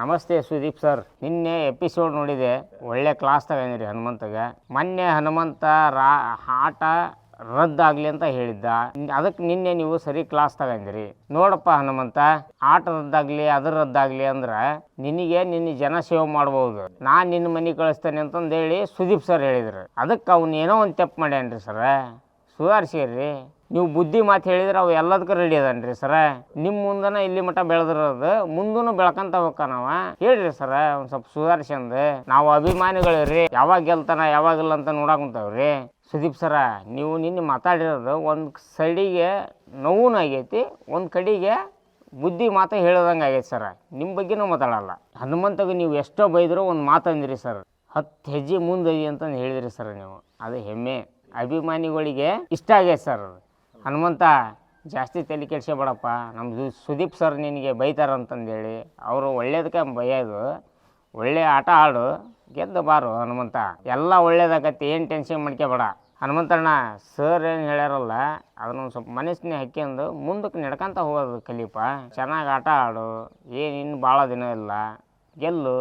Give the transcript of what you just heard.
ನಮಸ್ತೆ ಸುದೀಪ್ ಸರ್. ನಿನ್ನೆ ಎಪಿಸೋಡ್ ನೋಡಿದೆ. ಒಳ್ಳೆ ಕ್ಲಾಸ್ ತಗೊಂಡಿರಿ ಹನುಮಂತಗೆ ಮೊನ್ನೆ ಹನುಮಂತ ರಾ, ಆಟ ರದ್ದಾಗಲಿ ಅಂತ ಹೇಳಿದ್ದ. ಅದಕ್ಕೆ ನಿನ್ನೆ ನೀವು ಸರಿ ಕ್ಲಾಸ್ ತಗೊಂಡಿರಿ ನೋಡಪ್ಪ ಹನುಮಂತ, ಆಟ ರದ್ದಾಗ್ಲಿ, ಅದು ರದ್ದಾಗ್ಲಿ ಅಂದ್ರೆ ನಿನಗೆ ನಿನ್ನ ಜನ ಸೇವ್ ಮಾಡ್ಬೋದು. ನಾನು ನಿನ್ನ ಮನೆ ಕಳಿಸ್ತೇನೆ ಅಂತಂದು ಹೇಳಿ ಸುದೀಪ್ ಸರ್ ಹೇಳಿದ್ರು. ಅದಕ್ಕೆ ಅವ್ನು ಏನೋ ಒಂದು ತಪ್ಪು ಮಾಡ್ಯಾನ್ರಿ ಸರ. ಸುಧಾರಿಸಿರಿ ನೀವು ಬುದ್ಧಿ ಮಾತು ಹೇಳಿದ್ರೆ ಅವು ಎಲ್ಲದಕ್ಕೂ ರೆಡಿ ಅದಾನ್ರಿ ಸರ ನಿಮ್ಮ ಮುಂದನ ಇಲ್ಲಿ ಮಟ್ಟ ಬೆಳೆದಿರೋದು ಮುಂದೂ ಬೆಳ್ಕಂತ ನಾವ. ಹೇಳ್ರಿ ಸರ ಒಂದು ಸ್ವಲ್ಪ ಸುಧಾರಿಸ್ಯಂದು. ನಾವು ಅಭಿಮಾನಿಗಳು ರೀ ಯಾವಾಗ ಗೆಲ್ತಾನ ಯಾವಾಗಿಲ್ಲ ಅಂತ ನೋಡಕ್ ಸುದೀಪ್ ಸರ ನೀವು ನಿನ್ನೆ ಮಾತಾಡಿರೋದು ಒಂದು ಸೈಡಿಗೆ ನೋವೂ ಆಗೈತಿ, ಒಂದು ಕಡೆಗೆ ಬುದ್ಧಿ ಮಾತು ಹೇಳೋದಂಗೆ ಆಗೈತೆ ಸರ ನಿಮ್ಮ ಬಗ್ಗೆನೂ ಮಾತಾಡಲ್ಲ. ಹನುಮಂತಗೆ ನೀವು ಎಷ್ಟೋ ಬೈದರೂ ಒಂದು ಮಾತು ಅಂದಿರಿ ಸರ್ ಹತ್ತು ಹೆಜ್ಜೆ ಮುಂದೆ ಅಂತಂದು ಹೇಳಿದ್ರಿ ಸರ್ ನೀವು. ಅದು ಹೆಮ್ಮೆ. ಅಭಿಮಾನಿಗಳಿಗೆ ಇಷ್ಟ ಆಗೈತೆ ಸರ್ ಹನುಮಂತ ಜಾಸ್ತಿ ತಲೆ ಕೆಡ್ಸ್ಕೊಬೇಡಪ್ಪ. ನಮ್ಮದು ಸುದೀಪ್ ಸರ್ ನಿನಗೆ ಬೈತಾರ ಅಂತಂದೇಳಿ. ಅವರು ಒಳ್ಳೇದಕ್ಕೆ ಬೈಯೋದು ಒಳ್ಳೆ ಆಟ ಆಡು, ಗೆದ್ದು ಬಾರು ಹನುಮಂತ. ಎಲ್ಲ ಒಳ್ಳೇದಾಗತ್ತೆ, ಏನು ಟೆನ್ಷನ್ ಮಾಡ್ಕೋಬೇಡ. ಹನುಮಂತಣ್ಣ ಸರ್ ಏನು ಹೇಳ್ಯಾರಲ್ಲ, ಅದನ್ನ ಒಂದು ಸ್ವಲ್ಪ ಮನಸ್ಸನ್ನೇ ಹಾಕ್ಯಂದು ಮುಂದಕ್ಕೆ ನಡ್ಕೊಂತ ಹೋಗೋದು ಕಲಿಯಪ್ಪ. ಚೆನ್ನಾಗಿ ಆಟ ಆಡು, ಏನು ಇನ್ನು ಭಾಳ ದಿನ ಇಲ್ಲ. ಗೆಲ್ಲು.